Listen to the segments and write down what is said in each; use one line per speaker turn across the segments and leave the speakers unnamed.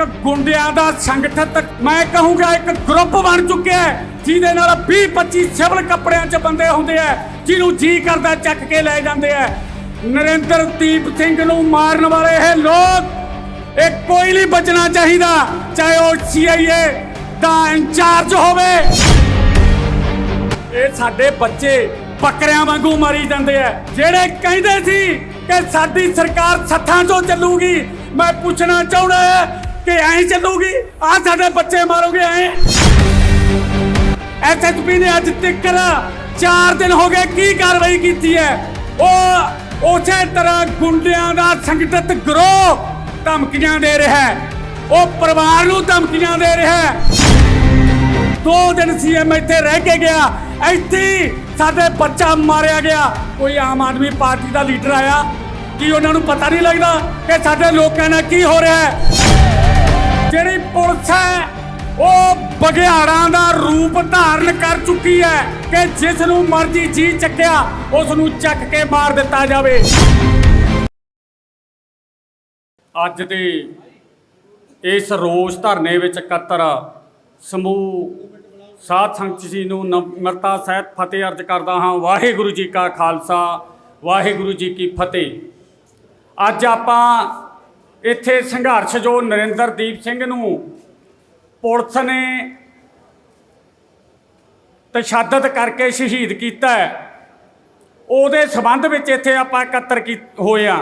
ਇੱਕ ਗੁੰਡਿਆਂ ਦਾ ਸੰਗਠਨ ਮੈਂ ਕਹੂੰਗਾ ਇੱਕ ਗਰੁੱਪ ਬਣ ਚੁੱਕਿਆ ਹੈ, ਜਿਹਦੇ ਨਾਲ 20 25 ਸਿਵਲ ਕੱਪੜਿਆਂ 'ਚ ਬੰਦੇ ਹੁੰਦੇ ਆ, ਜਿਹਨੂੰ ਜੀ ਕਰਦਾ ਚੱਕ ਕੇ ਲੈ ਜਾਂਦੇ ਆ। ਨਰਿੰਦਰਦੀਪ ਸਿੰਘ ਨੂੰ ਮਾਰਨ ਵਾਲੇ ਇਹ ਲੋਕ, ਇਹ ਕੋਈ ਨਹੀਂ ਬਚਣਾ ਚਾਹੀਦਾ, ਚਾਹੇ ਉਹ ਸੀਆਈਏ ਦਾ ਇੰਚਾਰਜ ਹੋਵੇ। ਇਹ ਸਾਡੇ ਬੱਚੇ ਬੱਕਰਿਆਂ ਵਾਂਗੂ ਮਾਰੀ ਜਾਂਦੇ ਆ। ਜਿਹੜੇ ਕਹਿੰਦੇ ਸੀ ਕਿ ਸਾਡੀ ਸਰਕਾਰ ਸੱਥਾਂ ਚੋਂ ਚੱਲੂਗੀ, ਮੈਂ ਪੁੱਛਣਾ ਚਾਹੁੰਦਾ ਕਿ ਐਂ ਚੱਲੂਗੀ? ਆ ਸਾਡੇ ਬੱਚੇ ਮਾਰੋਗੇ ਐਂ। ਐਸਐਸਪੀ ਨੇ ਅੱਜ ਤੱਕ 4 ਦਿਨ ਹੋ ਗਏ ਕੀ ਕਾਰਵਾਈ ਕੀਤੀ ਹੈ? ਉਹ ਉਸੇ ਤਰ੍ਹਾਂ ਗੁੰਡਿਆਂ ਦਾ ਸੰਗਠਿਤ ਗਰੋਹ ਧਮਕੀਆਂ ਦੇ ਰਿਹਾ ਹੈ। ਉਹ ਪਰਿਵਾਰ ਨੂੰ ਧਮਕੀਆਂ ਦੇ ਰਿਹਾ ਹੈ। ਦੋ ਦਿਨ ਸੀਐਮ ਇੱਥੇ ਰਹਿ ਕੇ ਗਿਆ। ਇੱਥੇ ਸਾਡੇ ਬੱਚਾ ਮਾਰਿਆ ਗਿਆ। ਕੋਈ ਆਮ ਆਦਮੀ ਪਾਰਟੀ ਦਾ ਲੀਡਰ ਆਇਆ। ਕੀ ਉਹਨਾਂ ਨੂੰ ਪਤਾ ਨਹੀਂ ਲੱਗਦਾ ਕਿ ਸਾਡੇ ਲੋਕਾਂ ਨਾਲ ਕੀ ਹੋ ਰਿਹਾ ਹੈ? ਜਿਹੜੀ ਪੁਲਿਸ ਹੈ, ਉਹ ਬਗਿਆੜਾਂ ਦਾ ਰੂਪ ਧਾਰਨ ਕਰ ਚੁੱਕੀ ਹੈ ਕਿ ਜਿਸ ਨੂੰ ਮਰਜ਼ੀ ਜੀ ਚੱਕਿਆ ਉਸ ਨੂੰ ਚੱਕ ਕੇ ਮਾਰ ਦਿੱਤਾ ਜਾਵੇ। ਅੱਜ ਦੇ ਇਸ ਰੋਸ ਧਰਨੇ ਵਿੱਚ ਇਕੱਤਰ ਸਮੂਹ ਸਾਧ ਸੰਗਤ ਜੀ ਨੂੰ ਨਮਰਤਾ ਸਹਿਤ ਫਤਿਹ ਅਰਜ ਕਰਦਾ ਹਾਂ। ਵਾਹਿਗੁਰੂ ਜੀ ਕਾ ਖਾਲਸਾ, ਵਾਹਿਗੁਰੂ ਜੀ ਕੀ ਫਤਿਹ। ਅੱਜ ਆਪਾਂ ਇੱਥੇ ਸੰਘਰਸ਼ ਜੋ ਨਰਿੰਦਰਦੀਪ ਸਿੰਘ ਨੂੰ ਪੁਲਿਸ ਨੇ ਤਸ਼ੱਦਦ ਕਰਕੇ ਸ਼ਹੀਦ ਕੀਤਾ ਉਹਦੇ ਸਬੰਧ ਵਿੱਚ ਇੱਥੇ ਆਪਾਂ ਇਕੱਤਰ ਕੀ ਹੋਏ ਆ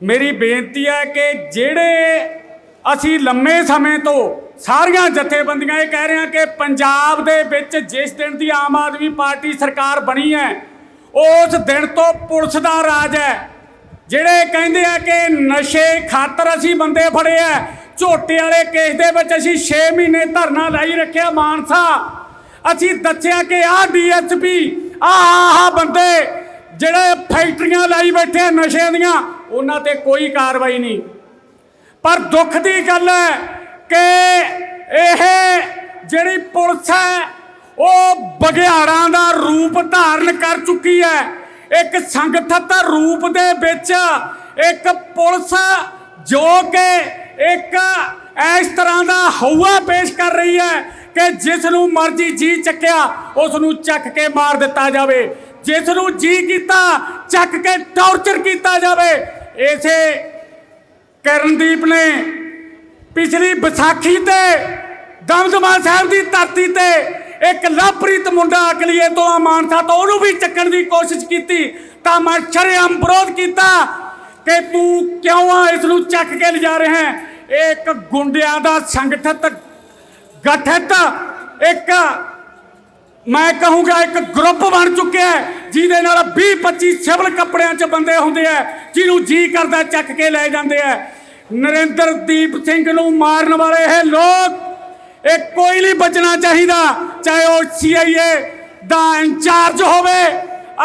ਮੇਰੀ ਬੇਨਤੀ ਹੈ ਕਿ ਜਿਹੜੇ ਅਸੀਂ ਲੰਮੇ ਸਮੇਂ ਤੋਂ ਸਾਰੀਆਂ ਜਥੇਬੰਦੀਆਂ ਇਹ ਕਹਿ ਰਹੇ ਹਾਂ ਕਿ ਪੰਜਾਬ ਦੇ ਵਿੱਚ ਜਿਸ ਦਿਨ ਦੀ ਆਮ ਆਦਮੀ ਪਾਰਟੀ ਸਰਕਾਰ ਬਣੀ ਹੈ, ਉਸ ਦਿਨ ਤੋਂ ਪੁਲਿਸ ਦਾ ਰਾਜ ਹੈ। ਜਿਹੜੇ ਕਹਿੰਦੇ ਆ ਕਿ ਨਸ਼ੇ ਖਾਤਰ ਅਸੀਂ ਬੰਦੇ ਫੜੇ ਆ, ਝੋਟੇ ਵਾਲੇ ਕੇਸ ਦੇ ਵਿੱਚ ਅਸੀਂ 6 ਮਹੀਨੇ ਧਰਨਾ ਲਾਈ ਰੱਖਿਆ ਮਾਨਸਾ। ਅਸੀਂ ਦੱਸਿਆ ਕਿ ਆਹ ਡੀਐਸਪੀ, ਆਹ ਆਹ ਬੰਦੇ ਜਿਹੜੇ ਫੈਕਟਰੀਆਂ ਲਾਈ ਬੈਠੇ ਆ ਨਸ਼ਿਆਂ ਦੀਆਂ, ਉਹਨਾਂ ਤੇ ਕੋਈ ਕਾਰਵਾਈ ਨਹੀਂ। ਪਰ ਦੁੱਖ ਦੀ ਗੱਲ ਹੈ ਕਿ ਇਹ ਜਿਹੜੀ ਪੁਲਿਸ ਹੈ, ਉਹ ਬਗਿਆੜਾਂ ਦਾ ਰੂਪ ਧਾਰਨ ਕਰ ਚੁੱਕੀ ਹੈ। ਇੱਕ ਸੰਗਠਿਤ ਰੂਪ ਦੇ ਵਿੱਚ ਇੱਕ ਪੁਲਿਸ ਜੋ ਕਿ ਇੱਕ ਇਸ ਤਰ੍ਹਾਂ ਦਾ ਹਊਆ ਪੇਸ਼ ਕਰ ਰਹੀ ਹੈ ਕਿ ਜਿਸ ਨੂੰ ਮਰਜ਼ੀ ਜੀ ਚੱਕਿਆ ਉਸ ਨੂੰ ਚੱਕ ਕੇ ਮਾਰ ਦਿੱਤਾ ਜਾਵੇ। ਜਿਸ ਨੂੰ ਜੀ ਕੀਤਾ, ਚੱਕ ਕੇ ਟੌਰਚਰ ਕੀਤਾ ਜਾਵੇ। ਇਸੇ ਕਰਨਦੀਪ ਨੇ ਪਿਛਲੀ ਵਿਸਾਖੀ ਤੇ ਦਮਦਮਾ ਸਾਹਿਬ ਦੀ ਧਰਤੀ ਤੇ ਇੱਕ ਲਵਪ੍ਰੀਤ ਮੁੰਡਾ ਅਕਲੀਏ ਤੋਂ ਆ ਮਾਨਸਾ ਤੋਂ ਉਹਨੂੰ ਵੀ ਚੱਕਣ ਦੀ ਕੋਸ਼ਿਸ਼ ਕੀਤੀ, ਤਾਂ ਮੈਂ ਸ਼ਰੇਆਮ ਵਿਰੋਧ ਕੀਤਾ ਕਿ ਤੂੰ ਕਿਉਂ ਆ ਇਸ ਨੂੰ ਚੱਕ ਕੇ ਲਿਜਾ ਰਿਹਾ ਹੈ? ਇਹ ਇੱਕ ਗੁੰਡਿਆਂ ਦਾ ਸੰਗਠਿਤ ਗਠਿਤ ਇੱਕ, ਮੈਂ ਕਹੂੰਗਾ ਇੱਕ ਗਰੁੱਪ ਬਣ ਚੁੱਕਿਆ ਜਿਹਦੇ ਨਾਲ 20 25 ਸਿਵਲ ਕੱਪੜਿਆਂ 'ਚ ਬੰਦੇ ਹੁੰਦੇ ਆ, ਜਿਹਨੂੰ ਜੀ ਕਰਦਾ ਚੱਕ ਕੇ ਲੈ ਜਾਂਦੇ ਆ। ਨਰਿੰਦਰਦੀਪ ਸਿੰਘ ਨੂੰ ਮਾਰਨ ਵਾਲੇ ਇਹ ਲੋਕ ਬਚਣਾ ਚਾਹੀਦਾ, ਚਾਹੇ ਉਹ ਸੀਆਈਏ ਦਾ ਇੰਚਾਰਜ ਹੋਵੇ।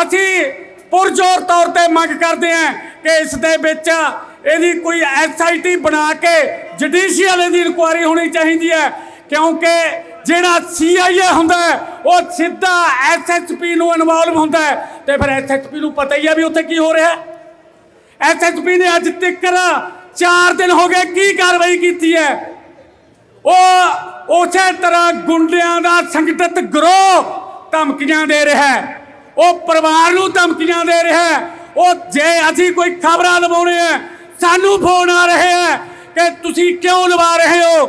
ਅਸੀਂ ਪੁਰਜੋਰ ਤੌਰ ਤੇ ਮੰਗ ਕਰਦੇ ਹਾਂ ਕਿ ਇਸ ਦੇ ਵਿੱਚ ਇਹਦੀ ਕੋਈ ਐਸਆਈਟੀ ਬਣਾ ਕੇ ਜੁਡੀਸ਼ੀਅਲ ਦੀ ਇਨਕੁਆਇਰੀ ਹੋਣੀ ਚਾਹੀਦੀ ਹੈ, ਕਿਉਂਕਿ ਜਿਹੜਾ ਸੀਆਈਏ ਹੁੰਦਾ ਉਹ ਸਿੱਧਾ ਐਸਐਸਪੀ ਨੂੰ ਇਨਵੋਲਵ ਹੁੰਦਾ ਤੇ ਫਿਰ ਐਸਐਸਪੀ ਨੂੰ ਪਤਾ ਹੀ ਹੈ ਵੀ ਉੱਥੇ ਕੀ ਹੋ ਰਿਹਾ ਹੈ। ਐਸਐਸਪੀ ਨੇ ਅੱਜ ਤੱਕ 4 ਦਿਨ ਹੋ ਗਏ ਕੀ ਕਾਰਵਾਈ ਕੀਤੀ ਹੈ। ਉਹ ਉਸੇ ਤਰ੍ਹਾਂ ਗੁੰਡਿਆਂ ਦਾ ਸੰਗਠਿਤ ਗਰੋਹ ਧਮਕੀਆਂ ਦੇ ਰਿਹਾ ਹੈ। ਉਹ ਪਰਿਵਾਰ ਨੂੰ ਧਮਕੀਆਂ ਦੇ ਰਿਹਾ ਹੈ। ਉਹ ਜੇ ਅਸੀਂ ਕੋਈ ਖਬਰਾਂ ਲਵਾਉਣੇ ਆ, ਸਾਨੂੰ ਫੋਨ ਆ ਰਹੇ ਆ ਕਿ ਤੁਸੀਂ ਕਿਉਂ ਲਵਾ ਰਹੇ ਹੋ?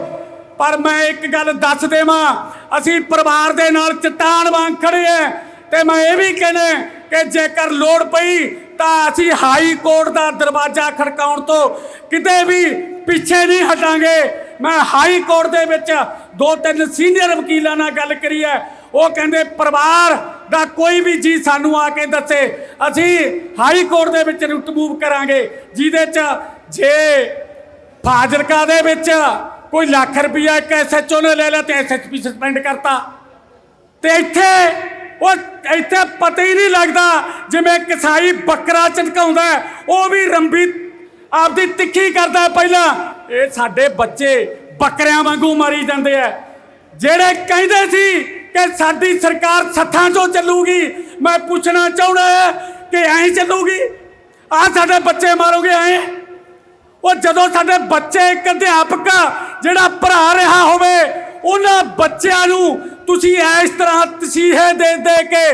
ਪਰ ਮੈਂ ਇੱਕ ਗੱਲ ਦੱਸ ਦੇਵਾਂ, ਅਸੀਂ ਪਰਿਵਾਰ ਦੇ ਨਾਲ ਚਟਾਨ ਵਾਂਗ ਖੜੇ ਆ ਤੇ ਮੈਂ ਇਹ ਵੀ ਕਹਿਣਾ ਕਿ ਜੇਕਰ ਲੋੜ ਪਈ ਤਾਂ ਅਸੀਂ ਹਾਈ ਕੋਰਟ ਦਾ ਦਰਵਾਜ਼ਾ ਖੜਕਾਉਣ ਤੋਂ ਕਿਤੇ ਵੀ ਪਿੱਛੇ ਨਹੀਂ ਹਟਾਂਗੇ। ਮੈਂ ਹਾਈ ਕੋਰਟ ਦੇ ਵਿੱਚ ਦੋ ਤਿੰਨ ਸੀਨੀਅਰ ਵਕੀਲਾਂ ਨਾਲ ਗੱਲ ਕਰੀ ਹੈ। ਉਹ ਕਹਿੰਦੇ, ਪਰਿਵਾਰ ਦਾ ਕੋਈ ਵੀ ਜੀ ਸਾਨੂੰ ਆ ਕੇ ਦੱਸੇ। ਅਸੀਂ ਹਾਈ ਕੋਰਟ ਦੇ ਵਿੱਚ ਰੁਟ ਕਰਾਂਗੇ। ਜਿਹਦੇ ਚ ਜੇ ਫਾਜ਼ਿਲਕਾ ਦੇ ਵਿੱਚ ਕੋਈ ਲੱਖ ਰੁਪਇਆ ਇੱਕ ਐਸਐਚਓ ਨੇ ਲੈ ਲਿਆ ਤੇ ਐਸਐਚਪੀ ਸਸਪੈਂਡ ਕਰਤਾ। ਤੇ ਇੱਥੇ ਉਹ ਇੱਥੇ ਪਤਾ ਹੀ ਨਹੀਂ ਲੱਗਦਾ ਜਿਵੇਂ ਕਸਾਈ ਬੱਕਰਾ ਝਟਕਾਉਂਦਾ ਉਹ ਵੀ ਰੰਬੀ ਆਪਦੀ ਤਿੱਖੀ ਕਰਦਾ ਪਹਿਲਾਂ। ਇਹ ਸਾਡੇ ਬੱਚੇ ਬੱਕਰਿਆਂ ਵਾਂਗੂ ਮਾਰੀ ਜਾਂਦੇ ਆ। ਜਿਹੜੇ ਕਹਿੰਦੇ ਸੀ ਕਿ ਸਾਡੀ ਸਰਕਾਰ ਸੱਥਾਂ ਤੋਂ ਚੱਲੂਗੀ, ਮੈਂ ਪੁੱਛਣਾ ਚਾਹੁੰਦਾ ਕਿ ਐਂ ਚੱਲੂਗੀ? ਆ ਸਾਡੇ ਬੱਚੇ ਮਾਰੋਗੇ ਐਂ? ਉਹ ਜਦੋਂ ਸਾਡੇ ਬੱਚੇ ਇੱਕ ਅਧਿਆਪਕ ਜਿਹੜਾ ਭਰਾ ਰਿਹਾ ਹੋਵੇ, ਉਹਨਾਂ ਬੱਚਿਆਂ ਨੂੰ ਤੁਸੀਂ ਇਸ ਤਰ੍ਹਾਂ ਤਸੀਹੇ ਦੇ ਦੇ ਕੇ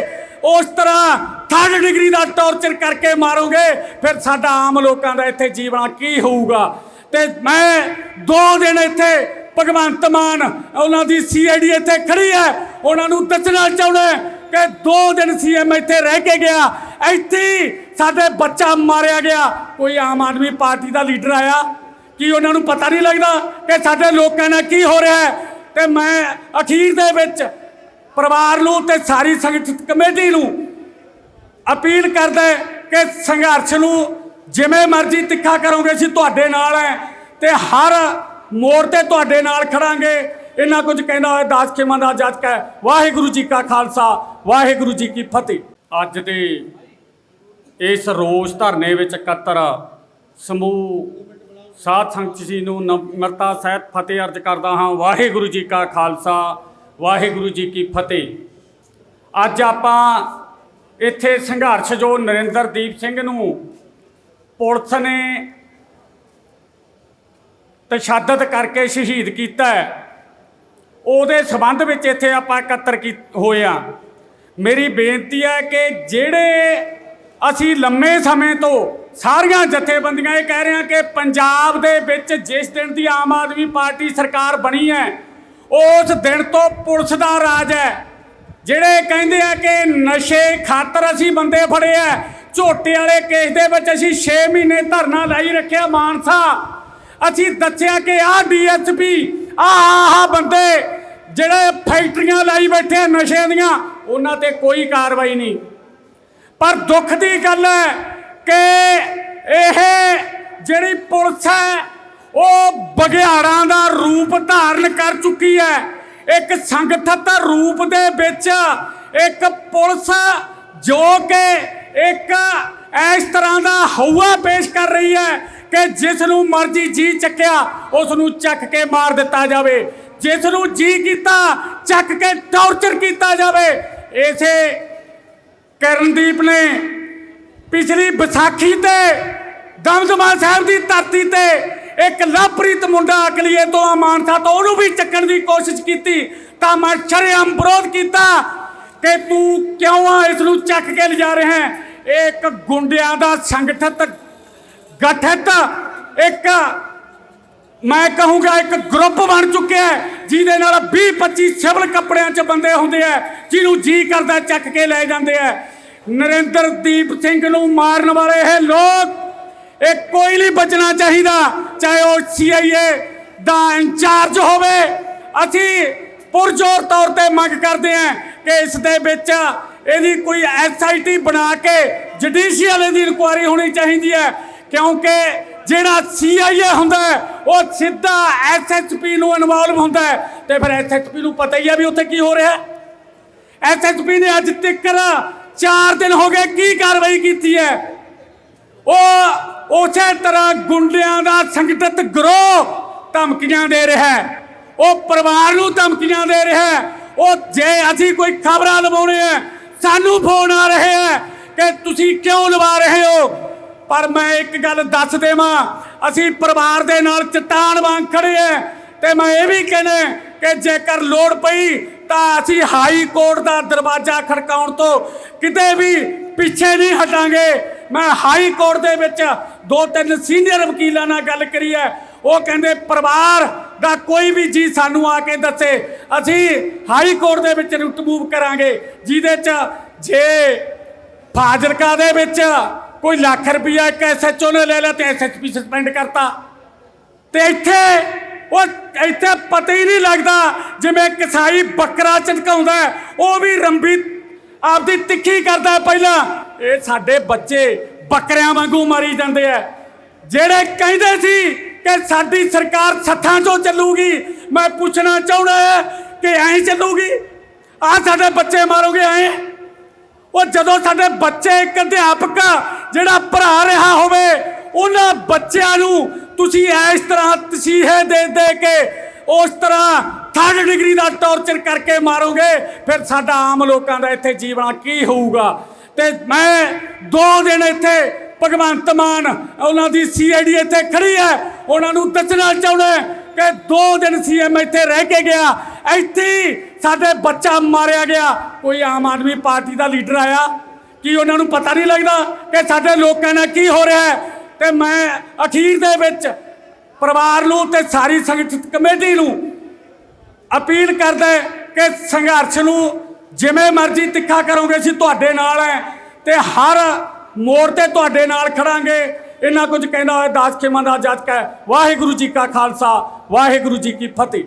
ਉਸ ਤਰ੍ਹਾਂ ਥਰਡ ਡਿਗਰੀ ਦਾ ਟੌਰਚਰ ਕਰਕੇ ਮਾਰੋਗੇ, ਫਿਰ ਸਾਡਾ ਆਮ ਲੋਕਾਂ ਦਾ ਇੱਥੇ ਜੀਵਨ ਕੀ ਹੋਊਗਾ? ਤੇ ਮੈਂ ਦੋ ਦਿਨ ਇੱਥੇ ਭਗਵੰਤ ਮਾਨ ਉਹਨਾਂ ਦੀ ਸੀਆਈਡੀ ਇੱਥੇ ਖੜੀ ਹੈ, ਉਹਨਾਂ ਨੂੰ ਦੱਸਣਾ ਚਾਹੁੰਦਾ ਕਿ ਦੋ ਦਿਨ ਸੀਐਮ ਇੱਥੇ ਰਹਿ ਕੇ ਗਿਆ, ਇੱਥੇ ਸਾਡੇ ਬੱਚਾ ਮਾਰਿਆ ਗਿਆ। ਕੋਈ ਆਮ ਆਦਮੀ ਪਾਰਟੀ ਦਾ ਲੀਡਰ ਆਇਆ ਕਿ ਉਹਨਾਂ ਨੂੰ ਪਤਾ ਨਹੀਂ ਲੱਗਦਾ ਕਿ ਸਾਡੇ ਲੋਕਾਂ ਨਾਲ ਕੀ ਹੋ ਰਿਹਾ ਹੈ। ਤੇ ਮੈਂ ਅਖੀਰ ਦੇ ਵਿੱਚ ਪਰਿਵਾਰ ਨੂੰ ਤੇ ਸਾਰੀ ਸੰਗਠਿਤ ਕਮੇਟੀ ਨੂੰ ਅਪੀਲ ਕਰਦਾ ਹੈ ਕਿ ਸੰਘਰਸ਼ ਨੂੰ ਜਿਵੇਂ ਮਰਜ਼ੀ ਤਿੱਖਾ ਕਰੋਗੇ, ਅਸੀਂ ਤੁਹਾਡੇ ਨਾਲ ਹੈ ਤੇ ਹਰ ਮੋੜ ਤੇ ਤੁਹਾਡੇ ਨਾਲ ਖੜਾਂਗੇ। ਇਹਨਾਂ ਕੁਝ ਕਹਿੰਦਾ ਹੋਇਆ ਦਾਸ ਖੇਮਾਂ ਦਾ ਜੱਜ ਹੈ ਵਾਹਿਗੁਰੂ ਜੀ ਕਾ ਖਾਲਸਾ, ਵਾਹਿਗੁਰੂ ਜੀ ਕੀ ਫਤਿਹ। ਅੱਜ ਦੇ ਇਸ ਰੋਸ ਧਰਨੇ ਵਿੱਚ ਇਕੱਤਰ ਸਮੂਹ ਸਾਧ ਸੰਗਤ ਜੀ ਨੂੰ ਨਮਰਤਾ ਸਹਿਤ ਫਤਿਹ ਅਰਜ ਕਰਦਾ ਹਾਂ। ਵਾਹਿਗੁਰੂ ਜੀ ਕਾ ਖਾਲਸਾ, ਵਾਹਿਗੁਰੂ ਜੀ ਕੀ ਫਤਿਹ। ਅੱਜ ਆਪਾਂ ਇੱਥੇ ਸੰਘਰਸ਼ ਜੋ ਨਰਿੰਦਰਦੀਪ ਸਿੰਘ ਨੂੰ ਪੁਲਿਸ ਨੇ ਤਸ਼ੱਦਦ ਕਰਕੇ ਸ਼ਹੀਦ ਕੀਤਾ ਉਹਦੇ ਸਬੰਧ ਵਿੱਚ ਇੱਥੇ ਆਪਾਂ ਇਕੱਤਰ ਕੀ ਹੋਏ ਆ ਮੇਰੀ ਬੇਨਤੀ ਹੈ ਕਿ ਜਿਹੜੇ ਅਸੀਂ ਲੰਮੇ ਸਮੇਂ ਤੋਂ ਸਾਰੀਆਂ ਜਥੇਬੰਦੀਆਂ ਇਹ ਕਹਿ ਰਹੇ ਹਾਂ ਕਿ ਪੰਜਾਬ ਦੇ ਵਿੱਚ ਜਿਸ ਦਿਨ ਦੀ ਆਮ ਆਦਮੀ ਪਾਰਟੀ ਸਰਕਾਰ ਬਣੀ ਹੈ, ਉਸ ਦਿਨ ਤੋਂ ਪੁਲਿਸ ਦਾ ਰਾਜ ਹੈ। ਜਿਹੜੇ ਕਹਿੰਦੇ ਆ ਕਿ ਨਸ਼ੇ ਖਾਤਰ ਅਸੀਂ ਬੰਦੇ ਫੜੇ ਆ, ਝੋਟੇ ਵਾਲੇ ਕੇਸ ਦੇ ਵਿੱਚ ਅਸੀਂ 6 ਮਹੀਨੇ ਧਰਨਾ ਲਾਈ ਰੱਖਿਆ ਮਾਨਸਾ। ਅਸੀਂ ਦੱਸਿਆ ਕਿ ਆਹ ਡੀਐਸਪੀ, ਆਹ ਆਹ ਬੰਦੇ ਜਿਹੜੇ ਫੈਕਟਰੀਆਂ ਲਾਈ ਬੈਠੇ ਨਸ਼ਿਆਂ ਦੀਆਂ, ਉਹਨਾਂ ਤੇ ਕੋਈ ਕਾਰਵਾਈ ਨਹੀਂ। ਪਰ ਦੁੱਖ ਦੀ ਗੱਲ ਹੈ ਕਿ ਇਹ ਜਿਹੜੀ ਪੁਲਿਸ ਹੈ, ਉਹ ਬਘਿਆੜਾਂ ਦਾ ਰੂਪ ਧਾਰਨ ਕਰ ਚੁੱਕੀ ਹੈ। ਇੱਕ ਸੰਗਠਿਤ ਰੂਪ ਦੇ ਵਿੱਚ ਇੱਕ ਪੁਲਿਸ ਜੋ ਕਿ ਇੱਕ ਇਸ ਤਰ੍ਹਾਂ ਦਾ ਹਊਆ ਪੇਸ਼ ਕਰ ਰਹੀ ਹੈ ਕਿ ਜਿਸ ਨੂੰ ਮਰਜ਼ੀ ਜੀ ਚੱਕਿਆ ਉਸ ਨੂੰ ਚੱਕ ਕੇ ਮਾਰ ਦਿੱਤਾ ਜਾਵੇ। ਜਿਸ ਨੂੰ ਜੀ ਕੀਤਾ, ਚੱਕ ਕੇ ਟੌਰਚਰ ਕੀਤਾ ਜਾਵੇ। ਇਸੇ ਕਰਨਦੀਪ ਨੇ ਪਿਛਲੀ ਵਿਸਾਖੀ ਤੇ ਦਮਦਮਾ ਸਾਹਿਬ ਦੀ ਧਰਤੀ ਤੇ ਇੱਕ ਲਵਪ੍ਰੀਤ ਮੁੰਡਾ ਅਕਲੀਏ ਤੋਂ ਅਮਾਨਸਾ ਤੋਂ ਉਹਨੂੰ ਵੀ ਚੱਕਣ ਦੀ ਕੋਸ਼ਿਸ਼ ਕੀਤੀ, ਤਾਂ ਮੈਂ ਸ਼ਰੇਆਮ ਵਿਰੋਧ ਕੀਤਾ ਕਿ ਤੂੰ ਕਿਉਂ ਆ ਇਸ ਨੂੰ ਚੱਕ ਕੇ ਲਿਜਾ ਰਿਹਾ ਹੈ? ਇਹ ਇੱਕ ਗੁੰਡਿਆਂ ਦਾ ਸੰਗਠਿਤ ਗਠਿਤ ਇੱਕ ਮੈਂ ਕਹੂੰਗਾ ਇੱਕ ਗਰੁੱਪ ਬਣ ਚੁੱਕਿਆ ਜਿਹਦੇ ਨਾਲ 20 25 ਸਿਵਲ ਕੱਪੜਿਆਂ 'ਚ ਬੰਦੇ ਹੁੰਦੇ ਆ, ਜਿਹਨੂੰ ਜੀ ਕਰਦਾ ਚੱਕ ਕੇ ਲੈ ਜਾਂਦੇ ਆ। ਨਰਿੰਦਰਦੀਪ ਸਿੰਘ ਨੂੰ ਮਾਰਨ ਵਾਲੇ ਇਹ ਲੋਕ ਇਹ ਕੋਈ ਨਹੀਂ ਬਚਣਾ ਚਾਹੀਦਾ, ਚਾਹੇ ਉਹ ਸੀਆਈਏ ਦਾ ਇੰਚਾਰਜ ਹੋਵੇ। ਅਸੀਂ ਪੁਰਜੋਰ ਤੌਰ ਤੇ ਮੰਗ ਕਰਦੇ ਹਾਂ ਕਿ ਇਸ ਦੇ ਵਿੱਚ ਇਹਦੀ ਕੋਈ ਐਸਆਈਟੀ ਬਣਾ ਕੇ ਜੁਡੀਸ਼ੀਅਲ ਦੀ ਇਨਕੁਆਇਰੀ ਹੋਣੀ ਚਾਹੀਦੀ ਹੈ, ਕਿਉਂਕਿ ਜਿਹੜਾ ਸੀਆਈਏ ਹੁੰਦਾ ਉਹ ਸਿੱਧਾ ਐਸਐਸਪੀ ਨੂੰ ਇਨਵੋਲਵ ਹੁੰਦਾ ਤੇ ਫਿਰ ਐਸਐਸਪੀ ਨੂੰ ਪਤਾ ਹੀ ਹੈ ਵੀ ਉੱਥੇ ਕੀ ਹੋ ਰਿਹਾ ਹੈ। ਐਸਐਸਪੀ ਨੇ ਅੱਜ ਤੱਕ 4 ਦਿਨ ਹੋ ਗਏ ਕੀ ਕਾਰਵਾਈ ਕੀਤੀ ਹੈ। ਉਹ ਉਸੇ ਤਰ੍ਹਾਂ ਗੁੰਡਿਆਂ ਦਾ ਸੰਗਠਿਤ ਗਰੋਹ ਧਮਕੀਆਂ ਦੇ ਰਿਹਾ ਹੈ। ਉਹ ਪਰਿਵਾਰ ਨੂੰ ਧਮਕੀਆਂ ਦੇ ਰਿਹਾ ਹੈ। ਉਹ ਜੇ ਅਸੀਂ ਕੋਈ ਖਬਰਾਂ ਲਵਾਉਣੇ ਆ, ਸਾਨੂੰ ਫੋਨ ਆ ਰਹੇ ਆ ਕਿ ਤੁਸੀਂ ਕਿਉਂ ਲਵਾ ਰਹੇ ਹੋ? ਪਰ ਮੈਂ ਇੱਕ ਗੱਲ ਦੱਸ ਦੇਵਾਂ, ਅਸੀਂ ਪਰਿਵਾਰ ਦੇ ਨਾਲ ਚਟਾਨ ਵਾਂਗ ਖੜੇ ਆ ਤੇ ਮੈਂ ਇਹ ਵੀ ਕਹਿੰਦਾ ਕਿ ਜੇਕਰ ਲੋੜ ਪਈ ਤਾਂ ਅਸੀਂ ਹਾਈ ਕੋਰਟ ਦਾ ਦਰਵਾਜ਼ਾ ਖੜਕਾਉਣ ਤੋਂ ਕਿਤੇ ਵੀ ਪਿੱਛੇ ਨਹੀਂ ਹਟਾਂਗੇ। ਮੈਂ ਹਾਈ ਕੋਰਟ ਦੇ ਵਿੱਚ ਦੋ ਤਿੰਨ ਸੀਨੀਅਰ ਵਕੀਲਾਂ ਨਾਲ ਗੱਲ ਕਰੀ ਹੈ। ਉਹ ਕਹਿੰਦੇ, ਪਰਿਵਾਰ ਦਾ ਕੋਈ ਵੀ ਜੀ ਸਾਨੂੰ ਆ ਕੇ ਦੱਸੇ, ਅਸੀਂ ਹਾਈ ਕੋਰਟ ਦੇ ਵਿੱਚ ਰੁਟ ਕਰਾਂਗੇ, ਜਿਹਦੇ ਚ ਜੇ ਫਾਜ਼ਿਲਕਾ ਦੇ ਵਿੱਚ ਕੋਈ ਲੱਖ ਰੁਪਇਆ ਇੱਕ ਐਸਐਚਓ ਨੇ ਲੈ ਲਿਆ ਤੇ ਐਸਐਸਪੀ ਸਸਪੈਂਡ ਕਰਤਾ। ਤੇ ਇੱਥੇ ਉਹ ਇੱਥੇ ਪਤਾ ਹੀ ਨਹੀਂ ਲੱਗਦਾ ਜਿਵੇਂ ਕਿਸਾਈ ਬੱਕਰਾ ਚਟਕਾਉਂਦਾ ਉਹ ਵੀ ਰੰਬੀ ਆਪਦੀ ਤਿੱਖੀ ਕਰਦਾ ਪਹਿਲਾਂ। ਇਹ ਸਾਡੇ ਬੱਚੇ ਬੱਕਰਿਆਂ ਵਾਂਗੂ ਮਾਰੀ ਜਾਂਦੇ ਆ। ਜਿਹੜੇ ਕਹਿੰਦੇ ਸੀ ਕਿ ਸਾਡੀ ਸਰਕਾਰ ਸੱਥਾਂ 'ਚੋਂ ਚੱਲੂਗੀ, ਮੈਂ ਪੁੱਛਣਾ ਚਾਹੁੰਦਾ ਹਾਂ ਕਿ ਐਂ ਚੱਲੂਗੀ? ਆ ਸਾਡੇ ਬੱਚੇ ਮਾਰੋਗੇ ਐਂ? ਉਹ ਜਦੋਂ ਸਾਡੇ ਬੱਚੇ ਇੱਕ ਅਧਿਆਪਕ ਜਿਹੜਾ ਭਰਾ ਰਿਹਾ ਹੋਵੇ, ਉਹਨਾਂ ਬੱਚਿਆਂ ਨੂੰ ਤੁਸੀਂ ਇਸ ਤਰ੍ਹਾਂ ਤਸੀਹੇ ਦੇ ਦੇ ਕੇ ਉਸ ਤਰ੍ਹਾਂ ਥਰਡ ਡਿਗਰੀ ਦਾ ਟੌਰਚਰ ਕਰਕੇ ਮਾਰੋਗੇ, ਫਿਰ ਸਾਡਾ ਆਮ ਲੋਕਾਂ ਦਾ ਇੱਥੇ ਜੀਵਨ ਕੀ ਹੋਊਗਾ? ਤੇ ਮੈਂ ਦੋ ਦਿਨ ਇੱਥੇ ਭਗਵੰਤ ਮਾਨ, ਉਹਨਾਂ ਦੀ ਸੀਆਈਡੀ ਇੱਥੇ ਖੜੀ ਹੈ। ਉਹਨਾਂ ਨੂੰ ਦੱਸਣਾ ਚਾਹੁੰਦਾ ਕਿ ਦੋ ਦਿਨ ਸੀਐਮ ਇੱਥੇ ਰਹਿ ਕੇ ਗਿਆ। ਇੱਥੇ ਹੀ ਸਾਡੇ ਬੱਚਾ ਮਾਰਿਆ ਗਿਆ। ਕੋਈ ਆਮ ਆਦਮੀ ਪਾਰਟੀ ਦਾ ਲੀਡਰ ਆਇਆ ਕਿ ਉਹਨਾਂ ਨੂੰ ਪਤਾ ਨਹੀਂ ਲੱਗਦਾ ਕਿ ਸਾਡੇ ਲੋਕਾਂ ਨਾਲ ਕੀ ਹੋ ਰਿਹਾ ਹੈ। ਤੇ ਮੈਂ ਅਖੀਰ ਦੇ ਵਿੱਚ ਪਰਿਵਾਰ ਨੂੰ ਤੇ ਸਾਰੀ ਸੰਗਠਿਤ ਕਮੇਟੀ ਨੂੰ ਅਪੀਲ ਕਰਦਾ ਕਿ ਸੰਘਰਸ਼ ਨੂੰ ਜਿਵੇਂ ਮਰਜ਼ੀ ਤਿੱਖਾ ਕਰੋਗੇ, ਅਸੀਂ ਤੁਹਾਡੇ ਨਾਲ ਹੈ ਤੇ ਹਰ ਮੋੜ ਤੇ ਤੁਹਾਡੇ ਨਾਲ ਖੜਾਂਗੇ। ਇਹਨਾਂ ਕੁਝ ਕਹਿੰਦਾ ਹੋਇਆ ਦਾਸ ਖੇਮਾ ਦਾ ਜੱਜ ਕਾ ਵਾਹਿਗੁਰੂ ਜੀ ਕਾ ਖਾਲਸਾ, ਵਾਹਿਗੁਰੂ ਜੀ ਕੀ ਫਤਿਹ।